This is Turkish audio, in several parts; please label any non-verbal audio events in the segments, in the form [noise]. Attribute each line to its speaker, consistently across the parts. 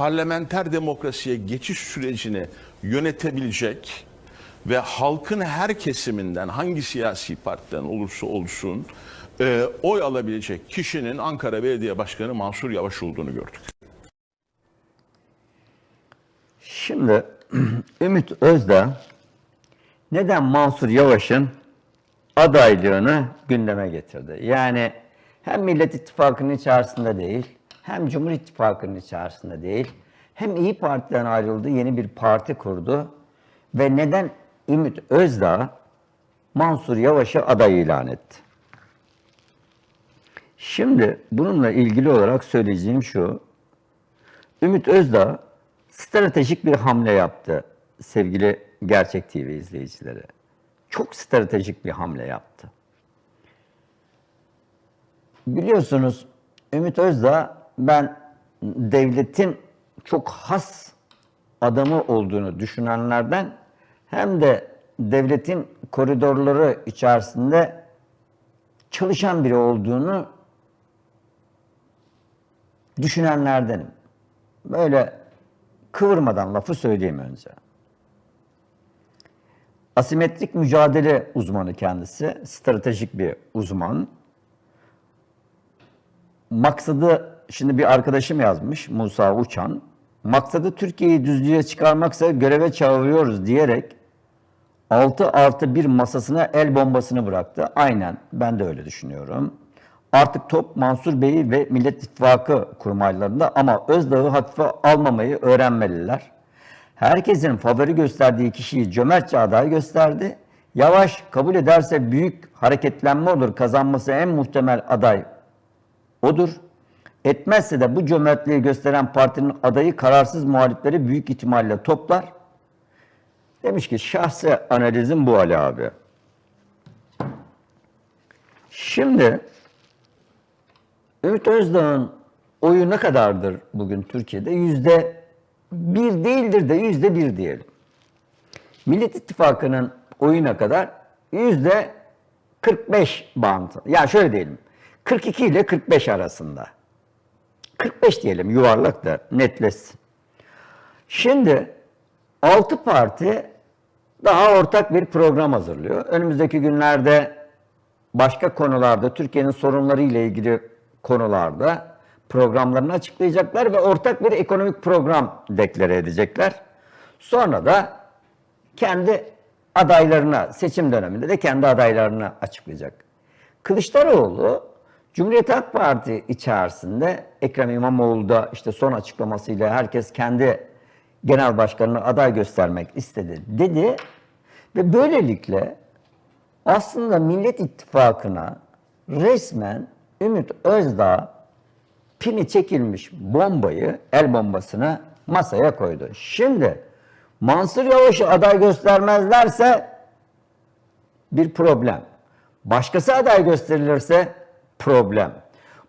Speaker 1: parlamenter demokrasiye geçiş sürecini yönetebilecek ve halkın her kesiminden hangi siyasi partiden olursa olsun e, oy alabilecek kişinin Ankara Belediye Başkanı Mansur Yavaş olduğunu gördük.
Speaker 2: Şimdi [clears throat] Ümit Özdağ neden Mansur Yavaş'ın adaylığını gündeme getirdi? Yani hem Millet İttifakı'nın içerisinde değil, hem Cumhur İttifakı'nın içerisinde değil, hem İyi Parti'den ayrıldı, yeni bir parti kurdu ve neden Ümit Özdağ Mansur Yavaş'ı aday ilan etti? Şimdi bununla ilgili olarak söyleyeceğim şu. Ümit Özdağ stratejik bir hamle yaptı sevgili Gerçek TV izleyicileri. Çok stratejik bir hamle yaptı. Biliyorsunuz Ümit Özdağ ben devletin çok has adamı olduğunu düşünenlerden hem de devletin koridorları içerisinde çalışan biri olduğunu düşünenlerdenim. Böyle kıvırmadan lafı söyleyeyim önce. Asimetrik mücadele uzmanı kendisi, stratejik bir uzman. Maksadı, şimdi bir arkadaşım yazmış, Musa Uçan. Maksadı Türkiye'yi düzlüğe çıkarmaksa göreve çağırıyoruz diyerek 6 artı 1 masasına el bombasını bıraktı. Aynen ben de öyle düşünüyorum. Artık top Mansur Bey'i ve Millet İttifakı kurmaylarında ama Özdağ'ı hafife almamayı öğrenmeliler. Herkesin favori gösterdiği kişiyi cömertçe aday gösterdi. Yavaş kabul ederse büyük hareketlenme olur. Kazanması en muhtemel aday odur. Etmezse de bu cömertliği gösteren partinin adayı kararsız muhalifleri büyük ihtimalle toplar. Demiş ki şahsi analizim bu Ali abi. Şimdi Ümit Özdağ'ın oyu ne kadardır bugün Türkiye'de? Yüzde bir değildir de yüzde bir diyelim. Millet İttifakı'nın oyu ne kadar? Yüzde 45 bantı. Yani şöyle diyelim. 42 ile 45 arasında. 45 diyelim yuvarlak da netleşsin. Şimdi 6 parti daha ortak bir program hazırlıyor. Önümüzdeki günlerde başka konularda Türkiye'nin sorunları ile ilgili konularda programlarını açıklayacaklar ve ortak bir ekonomik program deklare edecekler. Sonra da kendi adaylarına seçim döneminde de kendi adaylarını açıklayacak. Kılıçdaroğlu Cumhuriyet Halk Parti içerisinde Ekrem İmamoğlu da işte son açıklamasıyla herkes kendi genel başkanını aday göstermek istedi dedi ve böylelikle aslında Millet İttifakı'na resmen Ümit Özdağ pini çekilmiş bombayı, el bombasını masaya koydu. Şimdi Mansur Yavaş'ı aday göstermezlerse bir problem. Başkası aday gösterilirse problem.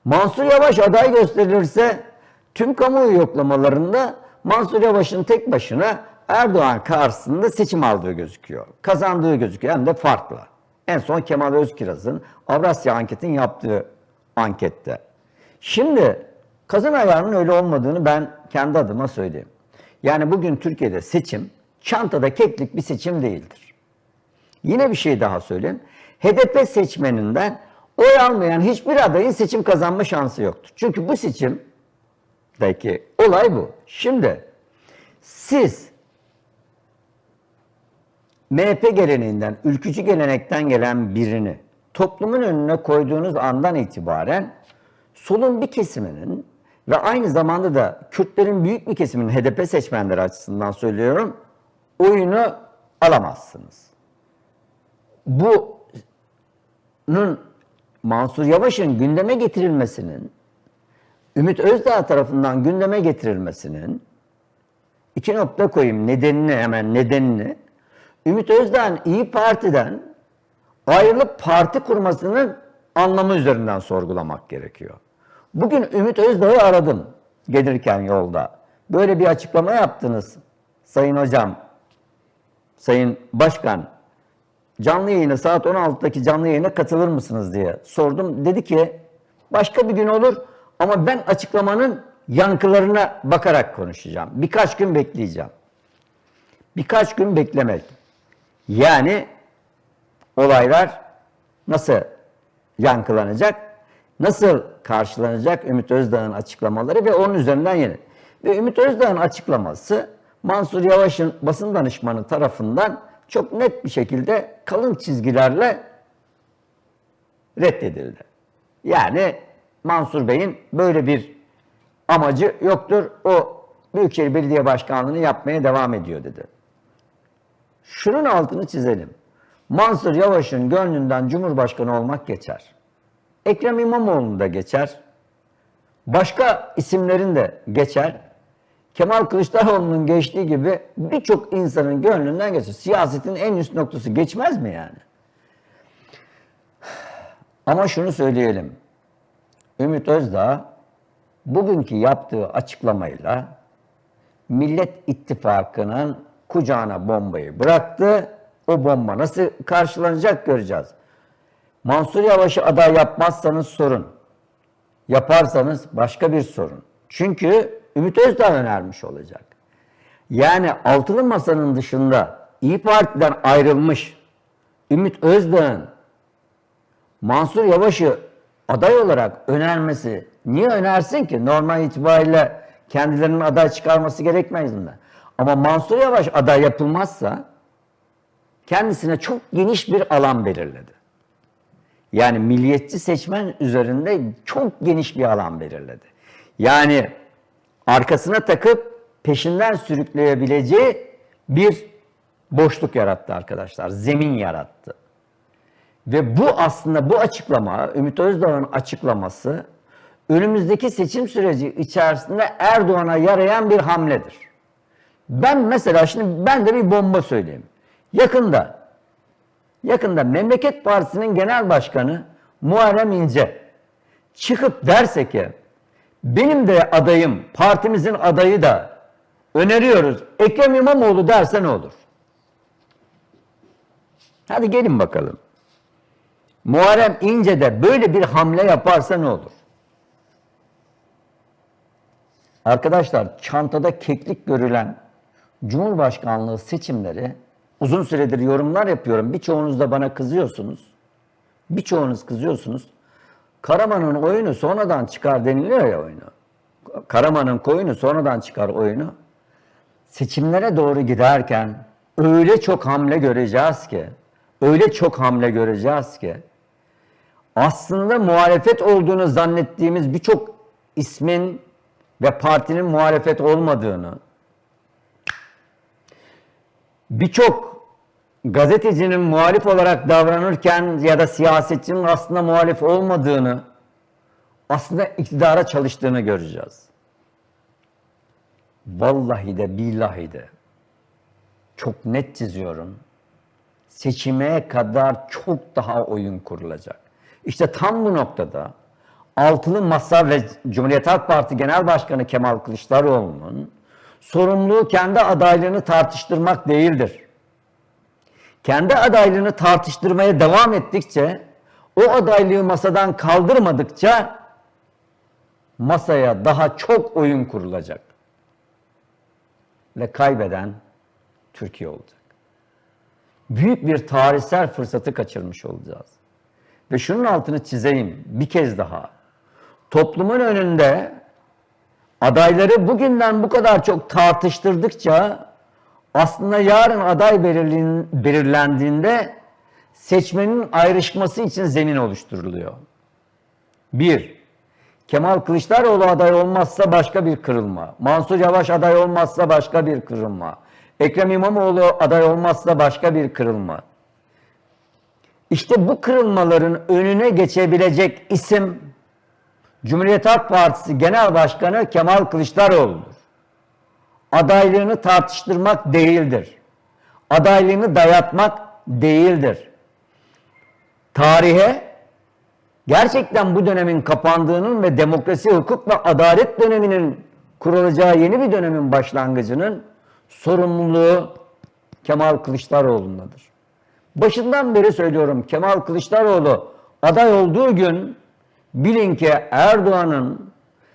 Speaker 2: Mansur Yavaş aday gösterilirse tüm kamuoyu yoklamalarında Mansur Yavaş'ın tek başına Erdoğan karşısında seçim aldığı gözüküyor. Kazandığı gözüküyor hem de farklı. En son Kemal Özkiraz'ın Avrasya Anket'in yaptığı ankette. Şimdi kazın ayağının öyle olmadığını ben kendi adıma söyleyeyim. Yani bugün Türkiye'de seçim çantada keklik bir seçim değildir. Yine bir şey daha söyleyeyim. HDP seçmeninden oy almayan hiçbir adayın seçim kazanma şansı yoktur. Çünkü bu seçimdeki olay bu. Şimdi siz MHP geleneğinden, ülkücü gelenekten gelen birini toplumun önüne koyduğunuz andan itibaren solun bir kesiminin ve aynı zamanda da Kürtlerin büyük bir kesiminin HDP seçmenleri açısından söylüyorum oyunu alamazsınız. Bunun Mansur Yavaş'ın gündeme getirilmesinin Ümit Özdağ tarafından gündeme getirilmesinin iki nokta koyayım nedenini hemen nedenini Ümit Özdağ'ın İyi Parti'den ayrılıp parti kurmasının anlamı üzerinden sorgulamak gerekiyor. Bugün Ümit Özdağ'ı aradım gelirken yolda. Böyle bir açıklama yaptınız Sayın Hocam, Sayın Başkan. Canlı yayına saat 16'daki canlı yayına katılır mısınız diye sordum. Dedi ki başka bir gün olur ama ben açıklamanın yankılarına bakarak konuşacağım. Birkaç gün bekleyeceğim. Birkaç gün beklemek. Yani olaylar nasıl yankılanacak, nasıl karşılanacak Ümit Özdağ'ın açıklamaları ve onun üzerinden yeni. Ve Ümit Özdağ'ın açıklaması Mansur Yavaş'ın basın danışmanı tarafından çok net bir şekilde kalın çizgilerle reddedildi. Yani Mansur Bey'in böyle bir amacı yoktur. O Büyükşehir Belediye Başkanlığı'nı yapmaya devam ediyor dedi. Şunun altını çizelim. Mansur Yavaş'ın gönlünden Cumhurbaşkanı olmak geçer. Ekrem İmamoğlu'nun da geçer. Başka isimlerin de geçer. Kemal Kılıçdaroğlu'nun geçtiği gibi birçok insanın gönlünden geçer. Siyasetin en üst noktası geçmez mi yani? Ama şunu söyleyelim. Ümit Özdağ bugünkü yaptığı açıklamayla Millet İttifakı'nın kucağına bombayı bıraktı. O bomba nasıl karşılanacak göreceğiz. Mansur Yavaş'ı aday yapmazsanız sorun. Yaparsanız başka bir sorun. Çünkü Ümit Özdağ önermiş olacak. Yani altılı masanın dışında İyi Parti'den ayrılmış Ümit Özdağ'ın Mansur Yavaş'ı aday olarak önermesi niye önersin ki? Normal itibariyle kendilerinin aday çıkarması gerekmez mi? Ama Mansur Yavaş aday yapılmazsa kendisine çok geniş bir alan belirledi. Yani milliyetçi seçmen üzerinde çok geniş bir alan belirledi. Yani arkasına takıp peşinden sürükleyebileceği bir boşluk yarattı arkadaşlar. Zemin yarattı. Ve bu aslında bu açıklama, Ümit Özdağ'ın açıklaması önümüzdeki seçim süreci içerisinde Erdoğan'a yarayan bir hamledir. Ben mesela şimdi ben de bir bomba söyleyeyim. Yakında, yakında Memleket Partisi'nin genel başkanı Muharrem İnce çıkıp derse ki benim de adayım, partimizin adayı da öneriyoruz. Ekrem İmamoğlu derse ne olur? Hadi gelin bakalım. Muharrem İnce de böyle bir hamle yaparsa ne olur? Arkadaşlar çantada keklik görülen Cumhurbaşkanlığı seçimleri uzun süredir yorumlar yapıyorum. Birçoğunuz da bana kızıyorsunuz. Birçoğunuz kızıyorsunuz. Karaman'ın oyunu sonradan çıkar deniliyor ya oyunu. Karaman'ın koyunu sonradan çıkar oyunu. Seçimlere doğru giderken öyle çok hamle göreceğiz ki, öyle çok hamle göreceğiz ki aslında muhalefet olduğunu zannettiğimiz birçok ismin ve partinin muhalefet olmadığını, birçok gazetecinin muhalif olarak davranırken ya da siyasetçinin aslında muhalif olmadığını, aslında iktidara çalıştığını göreceğiz. Vallahi de billahi de çok net çiziyorum. Seçime kadar çok daha oyun kurulacak. İşte tam bu noktada Altılı Masa ve Cumhuriyet Halk Parti Genel Başkanı Kemal Kılıçdaroğlu'nun sorumluluğu kendi adaylığını tartıştırmak değildir. Kendi adaylığını tartıştırmaya devam ettikçe, o adaylığı masadan kaldırmadıkça masaya daha çok oyun kurulacak. Ve kaybeden Türkiye olacak. Büyük bir tarihsel fırsatı kaçırmış olacağız. Ve şunun altını çizeyim bir kez daha. Toplumun önünde adayları bugünden bu kadar çok tartıştırdıkça aslında yarın aday belirlendiğinde seçmenin ayrışması için zemin oluşturuluyor. Bir, Kemal Kılıçdaroğlu aday olmazsa başka bir kırılma. Mansur Yavaş aday olmazsa başka bir kırılma. Ekrem İmamoğlu aday olmazsa başka bir kırılma. İşte bu kırılmaların önüne geçebilecek isim Cumhuriyet Halk Partisi Genel Başkanı Kemal Kılıçdaroğlu'dur. Adaylığını tartıştırmak değildir. Adaylığını dayatmak değildir. Tarihe gerçekten bu dönemin kapandığının ve demokrasi, hukuk ve adalet döneminin kurulacağı yeni bir dönemin başlangıcının sorumluluğu Kemal Kılıçdaroğlu'ndadır. Başından beri söylüyorum Kemal Kılıçdaroğlu aday olduğu gün bilin ki Erdoğan'ın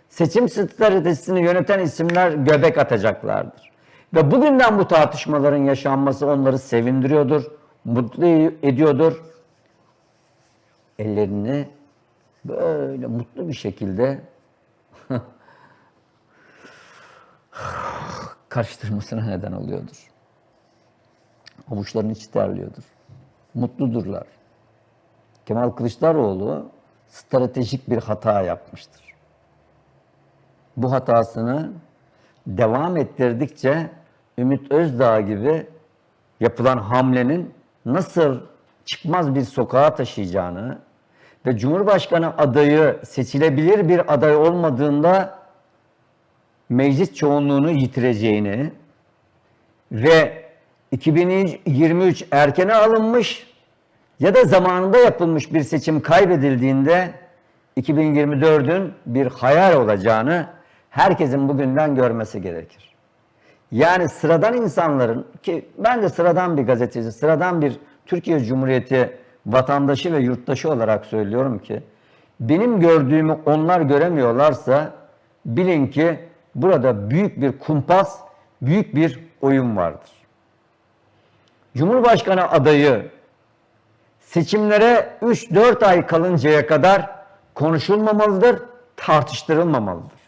Speaker 2: seçim stratejisini yöneten isimler göbek atacaklardır. Ve bugünden bu tartışmaların yaşanması onları sevindiriyordur, mutlu ediyordur. Ellerini böyle mutlu bir şekilde [laughs] karıştırmasına neden oluyordur. Avuçların içi terliyordur. Mutludurlar. Kemal Kılıçdaroğlu stratejik bir hata yapmıştır. Bu hatasını devam ettirdikçe Ümit Özdağ gibi yapılan hamlenin nasıl çıkmaz bir sokağa taşıyacağını ve Cumhurbaşkanı adayı seçilebilir bir aday olmadığında meclis çoğunluğunu yitireceğini ve 2023 erkene alınmış ya da zamanında yapılmış bir seçim kaybedildiğinde 2024'ün bir hayal olacağını herkesin bugünden görmesi gerekir. Yani sıradan insanların ki ben de sıradan bir gazeteci, sıradan bir Türkiye Cumhuriyeti vatandaşı ve yurttaşı olarak söylüyorum ki benim gördüğümü onlar göremiyorlarsa bilin ki burada büyük bir kumpas, büyük bir oyun vardır. Cumhurbaşkanı adayı seçimlere 3-4 ay kalıncaya kadar konuşulmamalıdır, tartıştırılmamalıdır.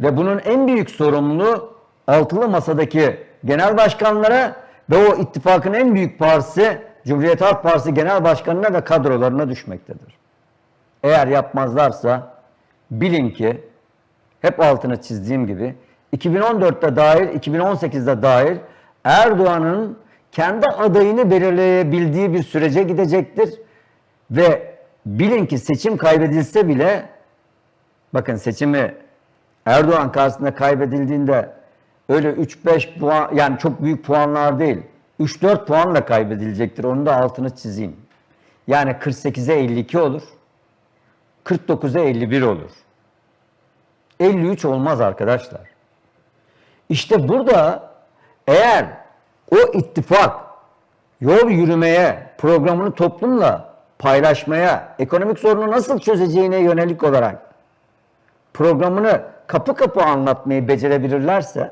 Speaker 2: Ve bunun en büyük sorumluluğu altılı masadaki genel başkanlara ve o ittifakın en büyük partisi Cumhuriyet Halk Partisi genel başkanına ve kadrolarına düşmektedir. Eğer yapmazlarsa bilin ki hep altını çizdiğim gibi 2014'te dahil, 2018'de dahil Erdoğan'ın kendi adayını belirleyebildiği bir sürece gidecektir. Ve bilin ki seçim kaybedilse bile bakın seçimi Erdoğan karşısında kaybedildiğinde öyle 3-5 puan yani çok büyük puanlar değil 3-4 puanla kaybedilecektir. Onun da altını çizeyim. Yani 48'e 52 olur. 49'a 51 olur. 53 olmaz arkadaşlar. İşte burada eğer o ittifak yol yürümeye, programını toplumla paylaşmaya, ekonomik sorunu nasıl çözeceğine yönelik olarak programını kapı kapı anlatmayı becerebilirlerse,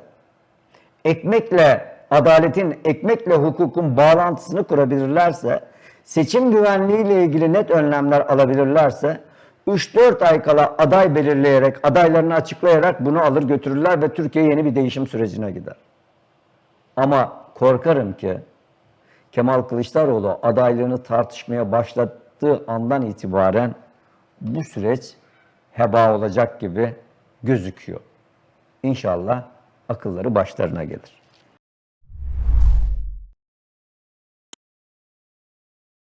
Speaker 2: ekmekle adaletin, ekmekle hukukun bağlantısını kurabilirlerse, seçim güvenliğiyle ilgili net önlemler alabilirlerse, 3-4 ay kala aday belirleyerek, adaylarını açıklayarak bunu alır götürürler ve Türkiye yeni bir değişim sürecine gider. Ama korkarım ki Kemal Kılıçdaroğlu adaylığını tartışmaya başlattığı andan itibaren bu süreç heba olacak gibi gözüküyor. İnşallah akılları başlarına gelir.